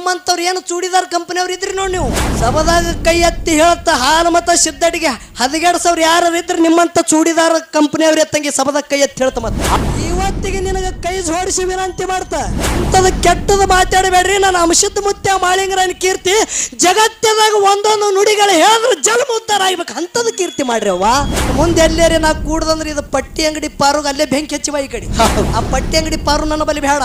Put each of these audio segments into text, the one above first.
ನಿಮ್ಮಂತವ್ರು ಏನು ಚೂಡಿದಾರ್ ಕಂಪನಿಯವ್ರು ಇದ್ರಿ ನೋಡಿ ನೀವು? ಸಭದಾಗ ಕೈ ಎತ್ತಿ ಹೇಳ್ತ ಹಾಲು ಮತ ಸಿದ್ದಡಿಗೆ ಹದಿಗೆಡ್ಸವ್ರು ಯಾರು ಇದ್ರಿ? ನಿಮ್ಮಂತ ಚೂಡಿದಾರ್ ಕಂಪನಿಯವ್ರು ಎತ್ತಂಗೆ ಸಭದಾಗ ಕೈ ಎತ್ತಿ ಹೇಳ್ತ ಮತ್ತ. ಇವತ್ತಿಗೆ ನಿನಗೆ ಕೈ ಜೋಡಿಸಿ ವಿನಂತಿ ಮಾಡ್ತಾ. ಇಂಥದ ಕೆಟ್ಟದ ಮಾತಾಡಬೇಡ್ರಿ. ನಾನು ಅಂಶದ ಮುತ್ಯ ಮಾಳಿಂಗರನ ಕೀರ್ತಿ ಜಗತ್ತದಾಗ ಒಂದೊಂದು ನುಡಿಗಳು ಹೇಳಿದ್ರೆ ಜನ್ಮ ಉತ್ತರ ಆಗ್ಬೇಕು. ಅಂಥದ್ದು ಕೀರ್ತಿ ಮಾಡ್ರಿ ಅವ್ವ. ಮುಂದೆ ಎಲ್ಲೇರಿ ನಾ ಕೂಡ್ದಂದ್ರೆ ಇದು ಪಟ್ಟಿ ಅಂಗಡಿ ಪಾರು ಅಲ್ಲೇ ಬೆಂಕಿ ಹಚ್ಚಿವ ಈ ಕಡೆ. ಆ ಪಟ್ಟಿ ಅಂಗಡಿ ಪಾರು ನನ್ನ ಬಲಿ ಬೇಡ.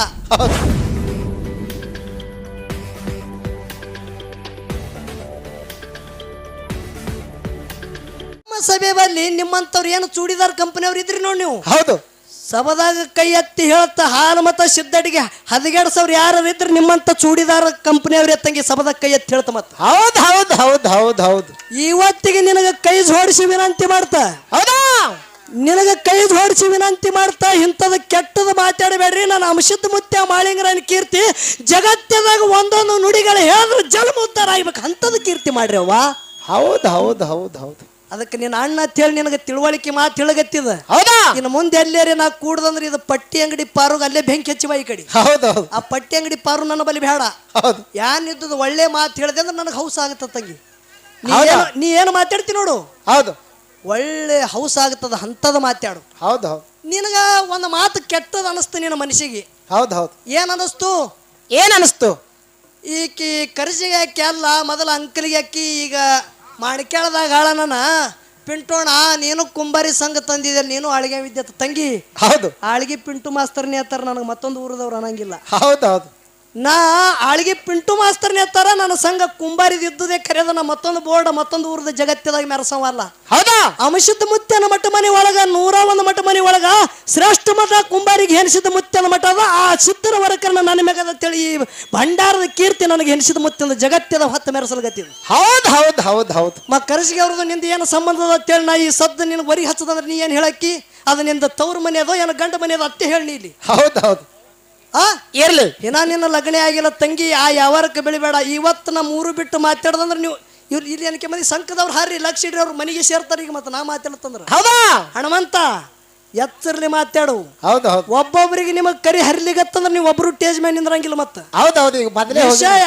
ಸಭೆ ಬಲ್ಲಿ ನಿಮ್ಮಂತವ್ರು ಏನು ಚೂಡಿದಾರ್ ಕಂಪನಿಯವ್ರು ಇದ್ರಿ ನೋಡಿ ನೀವು? ಹೌದು. ಸಭದಾಗ ಕೈ ಎತ್ತಿ ಹೇಳ್ತ ಹಾಲು ಮತ ಸಿದ್ದಡಿಗೆ ಹದಿಗೆಡ್ಸವ್ರು ಯಾರು ಇದ್ರೆ ನಿಮ್ಮಂತ ಚೂಡಿದಾರ ಕಂಪನಿಯವ್ರು ಎತ್ತಂಗೆ ಸಭದಾಗ ಕೈ ಎತ್ತಿ ಹೇಳ್ತ ಮತ್ತ. ಹೌದು ಹೌದು ಹೌದು ಹೌದು ಹೌದು. ಇವತ್ತಿಗೆ ನಿನಗೆ ಕೈ ಜೋಡಿಸಿ ವಿನಂತಿ ಮಾಡ್ತಾ? ಹೌದಾ? ನಿನಗೆ ಕೈ ಜೋಡಿಸಿ ವಿನಂತಿ ಮಾಡ್ತಾ ಇಂಥದ ಕೆಟ್ಟದ ಮಾತಾಡಬೇಡ್ರಿ. ನಾನು ಅಂಶದ ಮುತ್ಯ ಮಾಳಿಂಗ್ರ ಕೀರ್ತಿ ಜಗತ್ತದಾಗ ಒಂದೊಂದು ನುಡಿಗಳು ಹೇಳಿದ್ರೆ ಜನ್ಮ ಉದ್ಧಾರ ಆಗ್ಬೇಕು ಅಂಥದ್ದು ಕೀರ್ತಿ ಮಾಡ್ರಿ ಅವ್ವ. ಹೌದು ಹೌದು ಹೌದು ಹೌದು. ಅದಕ್ಕೆ ನಿನ್ನ ಅಣ್ಣ ಅಂತ ಹೇಳಿ ನಿನಗೆ ತಿಳುವಳಿಕೆ ಮಾತು ತಿಳಗತ್ತಿದ ಹೌದಾ? ಇನ್ನು ಮುಂದೆ ಎಲ್ಲೇರಿ ನಾ ಕೂಡದಂದ್ರೆ ಇದು ಪಟ್ಟಿ ಅಂಗಡಿ ಪಾರುಗ ಅಲ್ಲೇ ಬೆಂಕಿ ಹಚ್ಚಿವ ಈ ಕಡೆ. ಹೌದು ಆ ಪಟ್ಟಿ ಅಂಗಡಿ ಪಾರು ನನ್ನ ಬಲಿ ಬೇಡ. ಹೌದು. ಯಾನ್ ಇದ್ದದ್ದು ಒಳ್ಳೆ ಮಾತು ಹೇಳಿದೆ ಅಂದ್ರೆ ನನಗೆ ಹೌಸ್ ಆಗುತ್ತ ತಂಗಿ. ನೀ ಹೌದಾ? ಏನು ನೀ ಏನು ಮಾತಾಡ್ತಿ ನೋಡು. ಹೌದು. ಒಳ್ಳೆ ಹೌಸ್ ಆಗುತ್ತದ ಹಂತದ ಮಾತಾಡು. ಹೌದು ಹೌದು. ನಿನಗ ಒಂದು ಮಾತು ಕೆಟ್ಟದ ಅನಿಸ್ತು ನಿನ್ನ ಮನಸ್ಸಿಗೆ. ಹೌದು ಹೌದು. ಏನ್ ಅನಿಸ್ತು? ಏನ್ ಅನಿಸ್ತು? ಈಕಿ ಕರ್ಜಿಗೆ ಹಾಕಿ ಅಲ್ಲ ಮೊದಲ ಅಂಕಲಿಗೆ ಹಾಕಿ ಈಗ ಮಾಣಿಕ್ಯಾಳದಾಗ ಆಳನನ ಪಿಂಟೋಣ ನೀನು ಕುಂಬಾರಿ ಸಂಘ ತಂದಿದೆ ನೀನು ಆಳ್ಗೆ ವಿದ್ಯೆ ತಂಗಿ. ಹೌದು. ಆಳ್ಗಿ ಪಿಂಟು ಮಾಸ್ತರ್ನೇ ಹತ್ತಾರ ನನಗೆ ಮತ್ತೊಂದು ಊರದವ್ರು ಅನ್ನಂಗಿಲ್ಲ. ಹೌದು ಹೌದು ನಾ ಆಳ್ಗಿ ಪಿಂಟು ಮಾಸ್ತರ್ನೇ ನೆತ್ತಾರ ನನ್ನ ಸಂಘ ಕುಂಬಾರಿದಿದ್ದುದೇ ಕರೆದ ನಾ ಮತ್ತೊಂದು ಬೋರ್ಡ್ ಮತ್ತೊಂದು ಊರದ ಜಗತ್ತದಾಗ ಮೆರಸವಲ್ಲ ಹೌದಾ? ಅಂಶದ ಮುತ್ತನ ಮಠ ಮನೆ ಒಳಗ ನೂರ ಒಂದು ಮಠ ಮನೆ ಒಳಗ ಶ್ರೇಷ್ಠ ಮಠ ಕುಂಬಾರಿಗೆ ಹೆಣಿಸಿದ ಮುತ್ತನ ಮಠ ಅದ. ಆ ಸಿದ್ಧರ ವರ್ಕರ್ನ ನನ್ನ ಮೆಗದ ತಿಳಿ ಭಂಡಾರದ ಕೀರ್ತಿ ನನಗೆ ಹೆಣಿಸಿದ ಮುತ್ತಿನ ಜಗತ್ತದ ಹೊತ್ತ ಮೆರೆಸಲ್ಗತ್ತಿದ ಹೌದು ಹೌದು ಹೌದು ಹೌದು. ಮ ಕರೆಸಿಗೆ ಅವ್ರದ್ದು ನಿಂದ ಏನು ಸಂಬಂಧ ಅದ ಅಂತೇಳಿ ನಾ ಈ ಸದ್ದು ನಿನ್ ವರಿ ಹಚ್ಚದಂದ್ರೆ ನೀ ಏನು ಹೇಳಕ್ಕಿ? ಅದ ನಿಂದ ತವ್ರ ಮನೆ ಅದೋ ಏನು ಗಂಡ ಮನೆ ಅದೋ ಅತ್ತೆ ಹೇಳಿ ಇಲ್ಲಿ. ಹೌದು ಹೌದು. ಆ? ಇರ್ಲಿ. ಇನ್ನ ನಿನ್ನ ಲಗ್ನ ಆಗಿಲ್ಲ ತಂಗಿ ಆ ಯಾವಾರಕ್ಕೆ ಬೆಳಿಬೇಡ? ಇವತ್ತು ನಮ್ಮ ಊರು ಬಿಟ್ಟು ಮಾತಾಡ್ದಂದ್ರೆ ನೀವು ಇವ್ರು ಇಲ್ಲಿ ಏನಕ್ಕೆ ಮಂದಿ ಸಂಕದವ್ರು ಹಾರಿ ಲಕ್ಷ ಇಡ್ರಿ ಅವ್ರ ಮನೆಗೆ ಸೇರ್ತಾರೆ ಈಗ ಮತ್ತೆ ನಾ ಮಾತಾಡ್ತಂದ್ರೆ ಹೌದಾ? ಹಣಮಂತ ಎತ್ತರ್ಲಿ ಮಾತಾಡು. ಹೌದು ಹೌದು. ಒಬ್ಬೊಬ್ರಿಗೆ ನಿಮಗೆ ಕರಿ ಹರಿಲಿಗತ್ತಂದ್ರೆ ನೀವು ಒಬ್ರು ಟೇಜ್ ಮೇಲೆ ನಿಂದ್ರಂಗಿಲ್ಲ ಮತ್ತೆ. ಹೌದು ಹೌದು ಈಗ ಮೊದಲೇ ವಿಷಯ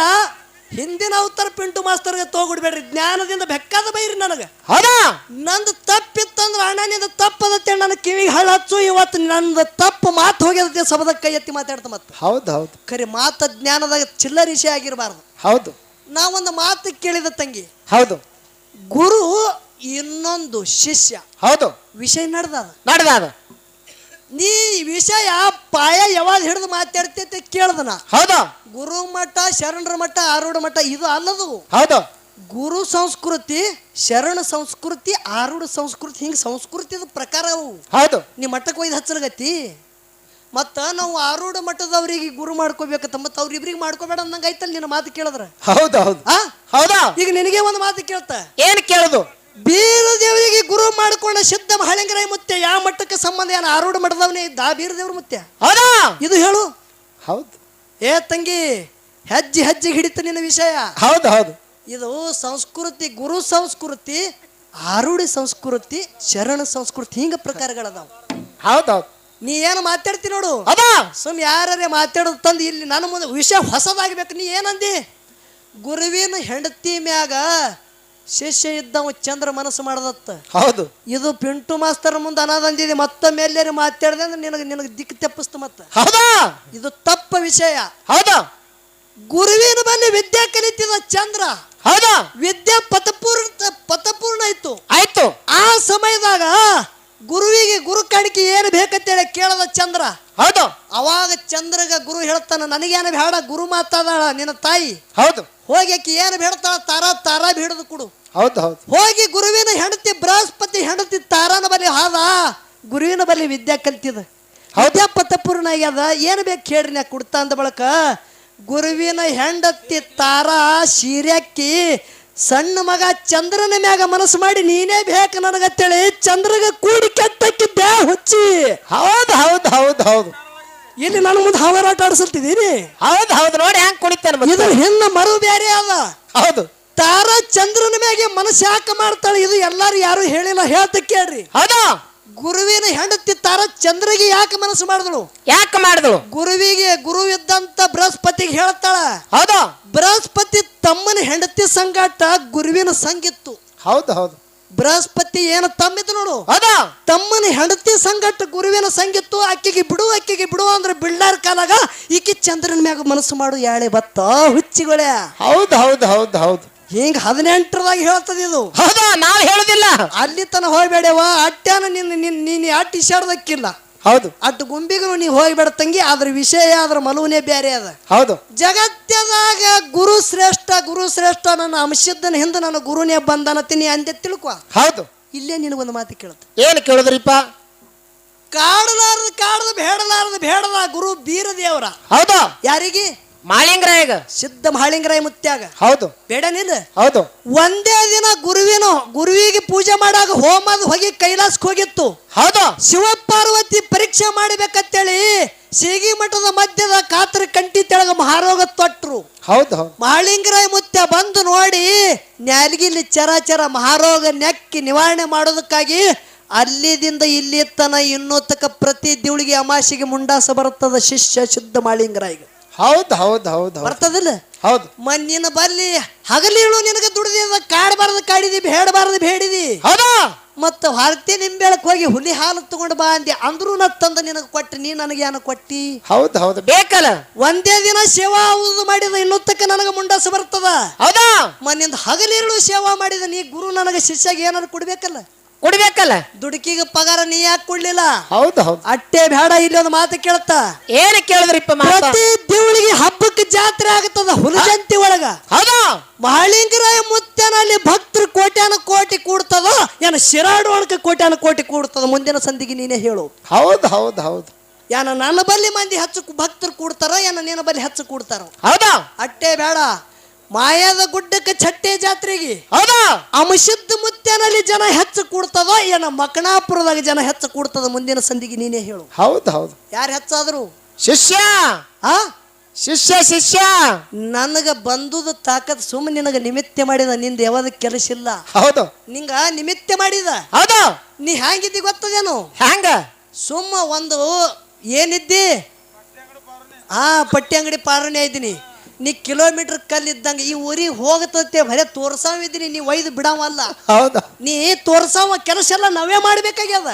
ಹಿಂದಿನ ಉತ್ತರ ಪಿಂಟು ಮಾಸ್ತರ್ಗೆ ತಗೋಬಿಡ್ಬೇಡ್ರಿ ಜ್ಞಾನದಿಂದ ಬೆಕ್ಕದ ಬೈರಿ ನನಗೆ. ಹೌದಾ? ನಂದು ತಪ್ಪಿತ್ತಂದ್ರೆ ಅಣ್ಣ ನಿಂದು ತಪ್ಪದತ್ತೆ ನನ್ನ ಕಿವಿಗೆ ಹಳ್ಳ ಹಚ್ಚು ಇವತ್ತು ನಂದು ತಪ್ಪು ಮಾತು ಹೋಗ್ಯದತ್ತೆ ಸಬದ ಕೈ ಎತ್ತಿ ಮಾತಾಡ್ತ ಮತ್ತೆ. ಹೌದು ಹೌದು. ಖರೆ ಮಾತ ಜ್ಞಾನದಾಗ ಚಿಲ್ಲರಿಸಿ ಆಗಿರಬಾರ್ದು. ಹೌದು. ನಾವೊಂದು ಮಾತು ಕೇಳಿದ ತಂಗಿ. ಹೌದು. ಗುರು ಇನ್ನೊಂದು ಶಿಷ್ಯ. ಹೌದು. ವಿಷಯ ನಡೆದ ನಡೆದ ನೀ ವಿಷಯ ಪಾಯ ಯಾವಾಗ ಹಿಡಿದು ಮಾತಾಡ್ತೈತೆ ನಾ ಹೌದಾ. ಗುರು ಮಠ ಶರಣರ ಮಠ ಆರೂಢ ಮಠ ಇದು ಅಲ್ಲದು. ಹೌದು. ಗುರು ಸಂಸ್ಕೃತಿ ಶರಣ ಸಂಸ್ಕೃತಿ ಆರೂಢ ಸಂಸ್ಕೃತಿ ಹಿಂಗೆ ಸಂಸ್ಕೃತಿದ ಪ್ರಕಾರ ಅವು. ಹೌದು. ನೀ ಮಠಕ್ಕೆ ಒಯ್ದು ಹಚ್ಚಲಗತ್ತಿ? ಮತ್ತ ನಾವು ಆರೂಢ ಮಠದವರಿಗೆ ಗುರು ಮಾಡ್ಕೋಬೇಕಂತ ಮತ್ತ ಅವ್ರಿಬ್ರಿಗೆ ಮಾಡ್ಕೋಬೇಡ ಅಂದಂಗ ಆಯ್ತಲ್ಲ ನಿನ್ನ ಮಾತು ಕೇಳಿದ್ರ. ಹೌದು ಹೌದು. ಹೌದಾ? ಈಗ ನಿನಗೆ ಒಂದು ಮಾತು ಕೇಳ್ತ. ಏನ್ ಕೇಳುದು? ಬೀರ ದೇವರಿಗೆ ಗುರು ಮಾಡಿಕೊಂಡ ಸಿದ್ಧ ಮಹಾಲಿಂಗರಾಯ ಮುತ್ಯ ಯಾವ ಮಟ್ಟಕ್ಕೆ ಸಂಬಂಧ ಏನು ಆರೂಢ ಮಠದವನೇ? ಇದ್ದ ಬೀರದೇವ್ರ ಮುತ್ಯ. ಹೌದಾ? ಇದು ಹೇಳು. ಹೌದು. ಏ ತಂಗಿ ಹೆಜ್ಜೆ ಹೆಜ್ಜೆ ಹಿಡಿತ ನಿನ್ನ ವಿಷಯ. ಹೌದು ಹೌದು. ಇದು ಸಂಸ್ಕೃತಿ ಗುರು ಸಂಸ್ಕೃತಿ ಆರೂಢಿ ಸಂಸ್ಕೃತಿ ಶರಣ ಸಂಸ್ಕೃತಿ ಹಿಂಗ ಪ್ರಕಾರಗಳದಾವ. ಹೌದು ಹೌದು. ನೀ ಏನು ಮಾತಾಡ್ತಿ ನೋಡು? ಅದ ಸುಮ್ ಯಾರೇ ಮಾತಾಡೋದು ತಂದು ಇಲ್ಲಿ ನನ್ನ ಮುಂದೆ ವಿಷಯ ಹೊಸದಾಗಬೇಕು. ನೀ ಏನಂದಿ? ಗುರುವಿನ ಹೆಂಡತಿ ಮ್ಯಾಗ ಶಿಷ್ಯ ಇದ್ದವ ಚಂದ್ರ ಮನಸ್ಸು ಮಾಡದತ್ತ. ಹೌದು. ಇದು ಪಿಂಟು ಮಾಸ್ತರ್ ಮುಂದೆ ಅನಾದಂದಿದೆ ಮತ್ತೊಮ್ಮೆ ಎಲ್ಲರೂ ಮಾತಾಡಿದೆ ಅಂದ್ರೆ ನಿನಗೆ ನಿನಗೆ ದಿಕ್ಕು ತೆಪ್ಪಿಸ್ತು ಮತ್ತೆ. ಹೌದಾ? ಇದು ತಪ್ಪ ವಿಷಯ. ಹೌದಾ? ಗುರುವಿನ ಬಲ್ಲಿ ವಿದ್ಯೆ ಕಲಿತಿದ ಚಂದ್ರ ಹೌದಾ? ವಿದ್ಯೆ ಪಥಪೂರ್ಣ ಪಥಪೂರ್ಣ ಇತ್ತು ಆಯ್ತು. ಆ ಸಮಯದಾಗ ಗುರುವಿಗೆ ಗುರು ಕಾಣಿಕೆ ಏನು ಬೇಕಂತೇಳಿ ಕೇಳದ ಚಂದ್ರ ಹೌದು. ಅವಾಗ ಚಂದ್ರಗ ಗುರು ಹೇಳ್ತಾನ ನನಗೇನು ಬೇಡ ಗುರು ಮಾತಾದಾಳ ನಿನ್ನ ತಾಯಿ. ಹೌದು. ಹೋಗಿ ಆಕಿ ಏನು ಬೇಡ್ತಾಳ ತಾರ ತಾರ ಬಿಡದು ಕೊಡು. ಹೌದು ಹೌದು. ಹೋಗಿ ಗುರುವಿನ ಹೆಂಡತಿ ಬೃಹಸ್ಪತಿ ಹೆಂಡತಿ ತಾರಾನ ಬಲಿ ಹಾದ ಗುರುವಿನ ಬಲಿ ವಿದ್ಯೆ ಕಲ್ತಿದ. ಹೌದ್ಯ ಪಥಪೂರ್ಣ ಆಗ್ಯದ ಏನು ಬೇಕು ಕೇಳ್ರಿ ನಾ ಕುಡ್ತಾ ಅಂದ ಬಳಕ. ಗುರುವಿನ ಹೆಂಡತಿ ತಾರಾ ಸೀರ್ಯಾಕಿ ಸಣ್ಣ ಮಗ ಚಂದ್ರನ ಮ್ಯಾಗ ಮನಸ್ಸು ಮಾಡಿ ನೀನೇ ಬೇಕು ನನಗತ್ತೇಳಿ ಚಂದ್ರಗ ಕೂಡಿ ಕೆಟ್ಟಕ್ಕಿದ್ದೆ ಹುಚ್ಚಿ. ಹೌದು ಹೌದು ಹೌದು ಹೌದು. ಇಲ್ಲಿ ನನ್ನ ಮುಂದೆ ಹಾವರಾಟ ಆಡಿಸಲ್ತಿದ್ದೀನಿ ಹೌದು ಹೌದು. ನೋಡಿ ಹ್ಯಾಂಗ್ ಕುಣಿತಾನೆ ಇದು ಹೆಣ್ಣ ಮರು ಬೇರೆ ಅಲ್ಲ. ಹೌದು. ತಾರ ಚಂದ್ರನ ಮ್ಯಾಗೆ ಮನಸ್ಸು ಯಾಕೆ ಮಾಡ್ತಾಳೆ? ಇದು ಎಲ್ಲಾರು ಯಾರು ಹೇಳಿಲ್ಲ ಹೇಳ್ತ ಕೇಳ್ರಿ. ಹೌದಾ. ಗುರುವಿನ ಹೆಂಡತಿ ತಾರ ಚಂದ್ರಿಗೆ ಯಾಕೆ ಮನಸ್ಸು ಮಾಡಿದಳು? ಯಾಕೆ ಮಾಡಿದಳು? ಗುರುವಿಗೆ ಗುರು ಇದ್ದಂತ ಬೃಹಸ್ಪತಿಗೆ ಹೇಳ್ತಾಳ. ಹೌದಾ. ಸಂಗಾಟ ಗುರುವಿನ ಸಂಗಿತ್ತು ಹೌದು ಹೌದು. ಬೃಹಸ್ಪತಿ ಏನು ತಮ್ಮಿದ್ ನೋಡು. ಹೌದಾ. ತಮ್ಮನ ಹೆಂಡತಿ ಸಂಗಟ ಗುರುವಿನ ಸಂಗಿತ್ತು ಅಕ್ಕಿಗೆ ಬಿಡು ಅಕ್ಕಿಗೆ ಬಿಡು ಅಂದ್ರೆ ಬಿಳ್ಳಾರ್ ಕಾಲಾಗ ಈಕಿ ಚಂದ್ರನ ಮ್ಯಾಗ ಮನಸ್ಸು ಮಾಡು ಯಾಳೆ ಬತ್ತ ಹುಚ್ಚಿಗೊಳೆ. ಹೌದು ಹೌದು ಹೌದು ಹೌದು. ಹಿಂಗ ಹದಿನೆಂಟರದಾಗ ಹೇಳ್ತದ ಇದು. ಹೌದಾ? ನಾವು ಹೇಳುದಿಲ್ಲ. ಅಲ್ಲಿ ತನ ಹೋಗ್ಬೇಡವ ಅಟ್ಟ್ಯಾನ ನಿನ್ನ ನಿನ್ನ ನೀನು ಅಟ್ಟಿ ಇಶಾಡ್ದಕ್ಕಿಲ್ಲ ಹೌದು. ಅಟ್ಟು ಗುಂಬಿಗೂ ನೀ ಹೋಗ್ಬೇಡ ತಂಗಿ ಅದ್ರ ವಿಷಯ ಅದ್ರ ಮಲುವನೇ ಬೇರೆ ಅದ. ಹೌದು. ಜಗತ್ತದಾಗ ಗುರು ಶ್ರೇಷ್ಠ ಗುರು ಶ್ರೇಷ್ಠ ನನ್ನ ಅಂಶದ್ದನ ಹಿಂದೆ ನನ್ನ ಗುರುನೇ ಬಂದನತ್ತೀನಿ ಅಂದೆ ತಿಳ್ಕೊ. ಹೌದು. ಇಲ್ಲೇ ನಿನಗೊಂದು ಮಾತು ಕೇಳುತ್ತೆ ಏನು ಕೇಳಿದ್ರಿಪ್ಪ? ಕಾಡಲಾರದ ಕಾಡದ ಬೇಡಲಾರದ ಬೇಡದ ಗುರು ಬೀರದೇವರ. ಹೌದು? ಯಾರಿಗೆ? ಮಾಳಿಂಗ್ರಾಯಗ. ಸಿದ್ಧ ಮಾಳಿಂಗರಾಯ ಮುತ್ಯಾಗ. ಹೌದು. ಬೇಡ ಬೇಡನಿಲ್ಲ. ಹೌದು. ಒಂದೇ ದಿನ ಗುರುವಿನ ಗುರುವಿಗೆ ಪೂಜೆ ಮಾಡಾಗ ಹೋಮದ ಹೋಗಿ ಕೈಲಾಸಕ್ಕೆ ಹೋಗಿತ್ತು. ಹೌದು. ಶಿವ ಪಾರ್ವತಿ ಪರೀಕ್ಷೆ ಮಾಡಬೇಕಂತೇಳಿ ಸೀಗಿ ಮಠದ ಮಧ್ಯದ ಕಾತ್ರ ಕಂಟಿ ತೆಳಗ ಮಹಾರೋಗ ತೊಟ್ರು. ಹೌದು ಹೌದು. ಮಹಾಳಿಂಗರಾಯ ಮುತ್ಯ ಬಂದು ನೋಡಿ ನ್ಯಾಲ್ಗಿಲಿ ಚರಾಚರ ಮಹಾರೋಗ ನೆಕ್ಕಿ ನಿವಾರಣೆ ಮಾಡೋದಕ್ಕಾಗಿ ಅಲ್ಲಿದಿಂದ ಇಲ್ಲಿ ತನ ಇನ್ನೂ ತಕ ಪ್ರತಿ ದಿವಳಿಗೆ ಅಮಾಸಿಗೆ ಮುಂಡಾಸ ಬರುತ್ತದ ಶಿಷ್ಯ ಶುದ್ಧ ಮಾಳಿಂಗರಾಯಿಗೆ. ಹೌದು ಹೌದು ಹೌದು ಹೌದು. ಬರ್ತದಿಲ್ಲ? ಹೌದು. ಮಣ್ಣಿನ ಬರ್ಲಿ ಹಗಲಿಳು ನಿನಗೆ ದುಡಿದಿದ ಕಾಡಬಾರದು ಕಾಡಿದಿ ಬೇಡಬಾರದು ಬೇಡಿದಿ. ಹೌದಾ. ಮತ್ತು ಹೊರತಿ ನಿಂಬೆಳಕ್ ಹೋಗಿ ಹುಲಿ ಹಾಲು ತಗೊಂಡು ಬಾ ಅಂದೆ ಅಂದ್ರು ನಾ ತಂದು ನಿನಗೆ ಕೊಟ್ಟು ನೀ ನನಗೆ ಏನು ಕೊಟ್ಟಿ? ಹೌದು ಹೌದು. ಬೇಕಲ್ಲ? ಒಂದೇ ದಿನ ಸೇವಾ ಉದು ಮಾಡಿದ ಇನ್ನೊತ್ತಕ್ಕೆ ನನಗೆ ಮುಂಡಾಸ ಬರ್ತದ? ಹೌದಾ. ಮನ್ನಿಂದ ಹಗಲಿರುಳು ಸೇವಾ ಮಾಡಿದ ನೀ ಗುರು ನನಗೆ ಶಿಷ್ಯಾಗ ಏನಾರು ಕೊಡ್ಬೇಕಲ್ಲ? ಕುಡಿಬೇಕಲ್ಲ? ದುಡುಕಿಗೆ ಪಗಾರ ನೀ ಯಾಕೆ ಕೊಡ್ಲಿಲ್ಲ? ಹೌದು ಹೌದು. ಅಟ್ಟೆ ಬೇಡ ಇಲ್ಲಿ ಒಂದು ಮಾತು ಕೇಳ್ತಾ. ಏನು ಕೇಳಿದ್ರಿಪ್ಪ ಮತ್ತೆ ಪ್ರತಿ ದೇವಳಿಗೆ ಹಬ್ಬಕ್ಕೆ ಜಾತ್ರೆ ಆಗ್ತದ ಹುಲಜಂತಿ ಒಳಗ. ಹೌದಾ? ಮಹಾಳಿಂಗರಾಯ ಮುತ್ತನಲ್ಲಿ ಭಕ್ತರು ಕೋಟ್ಯಾನ ಕೋಟಿ ಕೂಡ್ತದ? ಏನ ಶಿರಾಡು ಒಣಕ ಕೋಟ್ಯಾನ ಕೋಟಿ ಕೂಡ್ತದ? ಮುಂದಿನ ಸಂದಿಗೆ ನೀನೇ ಹೇಳು. ಹೌದು ಹೌದು ಹೌದು. ಏನ ನನ್ನ ಬಲ್ಲಿ ಮಂದಿ ಹೆಚ್ಚು ಭಕ್ತರು ಕೂಡ್ತಾರ ಏನ ನಿನ್ನ ಬಲ್ಲಿ ಹೆಚ್ಚು ಕೂಡ್ತಾರ? ಹೌದಾ? ಅಟ್ಟೆ ಬೇಡ. ಮಾಯದ ಗುಡ್ಡಕ್ಕೆ ಚಟ್ಟೆ ಜಾತ್ರೆಗೆ. ಹೌದಾ? ಅಮಶುದ್ಧ ಮುತ್ಯನಲ್ಲಿ ಜನ ಹೆಚ್ಚು ಕೂಡ್ತದೋ ಏನ ಮಕಣಾಪುರದಾಗ ಜನ ಹೆಚ್ಚು ಕೂಡ್ತದ ಮುಂದಿನ ಸಂದಿಗೆ ನೀನೇ ಹೇಳು. ಹೌದು ಹೌದು. ಯಾರು ಹೆಚ್ಚಾದ್ರು? ಶಿಷ್ಯ? ಆ? ಶಿಷ್ಯ ಶಿಷ್ಯ? ನನಗ ಬಂದುದು ತಾಕತ್ ಸುಮ್ಮನೆ ನಿನಗ ನಿಮಿತ್ತ ಮಾಡಿದ ನಿಂದ ಯಾವ್ದು ಕೆಲಸ ಇಲ್ಲ. ಹೌದು. ನಿಂಗ ನಿಮಿತ್ತ ಮಾಡಿದ? ಹೌದು. ನೀ ಹ್ಯಾಂಗಿದ್ದಿ ಗೊತ್ತದೇನು? ಹ್ಯಾಂಗ? ಸುಮ್ಮ ಒಂದು ಏನಿದ್ದಿ? ಆ ಪಟ್ಟಿ ಅಂಗಡಿ ಪಾರಣೆ ಇದ್ದೀನಿ. ನೀ ಕಿಲೋಮೀಟರ್ ಕಲ್ಲಿದ್ದಂಗೆ ಈ ಊರಿಗೆ ಹೋಗತತ್ತೆ ಬರೇ ತೋರ್ಸಾವಿದ್ದೀನಿ ನೀ ಒಯ್ದು ಬಿಡವಲ್ಲ. ಹೌದು? ನೀ ತೋರ್ಸಾವ ಕೆಲಸ ಎಲ್ಲ ನಾವೇ ಮಾಡ್ಬೇಕಾಗ್ಯದ.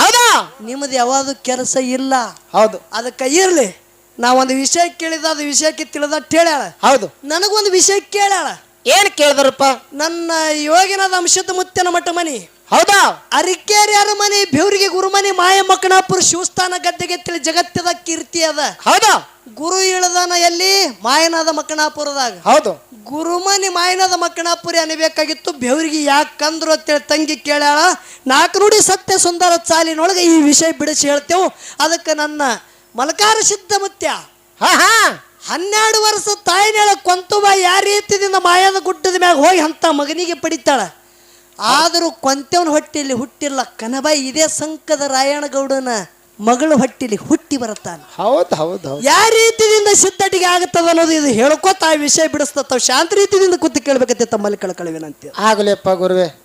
ಹೌದಾ? ನಿಮ್ದು ಯಾವುದು ಕೆಲಸ ಇಲ್ಲ. ಹೌದು. ಅದಕ್ಕೆ ಇರ್ಲಿ ನಾ ಒಂದು ವಿಷಯ ಕೇಳಿದ ಅದು ವಿಷಯಕ್ಕೆ ತಿಳಿದ ಹೇಳ್ಯಾಳ. ಹೌದು. ನನಗೊಂದು ವಿಷಯ ಕೇಳ್ಯಾಳ. ಏನು ಕೇಳಿದ್ರಪ್ಪ? ನನ್ನ ಯೋಗಿನದ ಅಂಶದ ಮುತ್ತಿನ ಮಠ ಮನಿ. ಹೌದಾ? ಅರಿಕೇರಿ ಅರಮನೆ ಬೆವರಿಗೆ ಗುರುಮನಿ ಮಾಯ ಮಕ್ಕಣಾಪುರ ಶಿವಸ್ಥಾನ ಗದ್ದೆಗೆ ತಿಳಿ ಜಗತ್ತದ ಕೀರ್ತಿ ಅದ. ಹೌದಾ? ಗುರು ಇಳದನ ಎಲ್ಲಿ? ಮಾಯನಾದ ಮಕ್ಕಣಾಪುರದಾಗ ಹೌದು. ಗುರುಮನಿ ಮಾಯನಾದ ಮಕ್ಕಣಾಪುರಿ ಅನ್ಬೇಕಾಗಿತ್ತು ಬೆವರಿಗೆ ಯಾಕಂದ್ರು ಅಂತೇಳಿ ತಂಗಿ ಕೇಳ್ಯಾಳ ನಾಲ್ಕು ನುಡಿ ಸತ್ಯ ಸುಂದರ ಚಾಲಿನೊಳಗೆ ಈ ವಿಷಯ ಬಿಡಿಸಿ ಹೇಳ್ತೇವೆ. ಅದಕ್ಕೆ ನನ್ನ ಮಲಕಾರ ಸಿದ್ಧ ಮುತ್ಯ. ಹಾ ಹಾ. ಹನ್ನೆರಡು ವರ್ಷ ತಾಯಿನೇಳ ಕೊಂತುಬ ಯಾವ ರೀತಿಯಿಂದ ಮಾಯದ ಗುಡ್ಡದ ಮ್ಯಾಗ ಹೋಗಿ ಅಂತ ಮಗನಿಗೆ ಪಡಿತಾಳ? ಆದರೂ ಕೊಂತೆವನ ಹೊಟ್ಟೆಯಲ್ಲಿ ಹುಟ್ಟಿಲ್ಲ ಕನಬಾಯಿ ಇದೇ ಸಂಕದ ರಾಯಣಗೌಡನ ಮಗಳ ಹೊಟ್ಟಿಲಿ ಹುಟ್ಟಿ ಬರುತ್ತಾನೆ. ಹೌದು ಹೌದು ಹೌದು. ಯಾವ ರೀತಿಯಿಂದ ಸಿದ್ಧಟಿಗೆ ಆಗುತ್ತದೆ ಅನ್ನೋದು ಇದು ಹೇಳ್ಕೊತ ಆ ವಿಷಯ ಬಿಡಿಸ್ತಾವ ಶಾಂತ ರೀತಿಯಿಂದ ಕೂತು ಕೇಳ್ಬೇಕತ್ತೆ ತಮ್ಮಲ್ಲಿ ಕಳ್ಕಳಿವೇನಂತ. ಆಗಲಿಪ್ಪ ಗುರುವೆ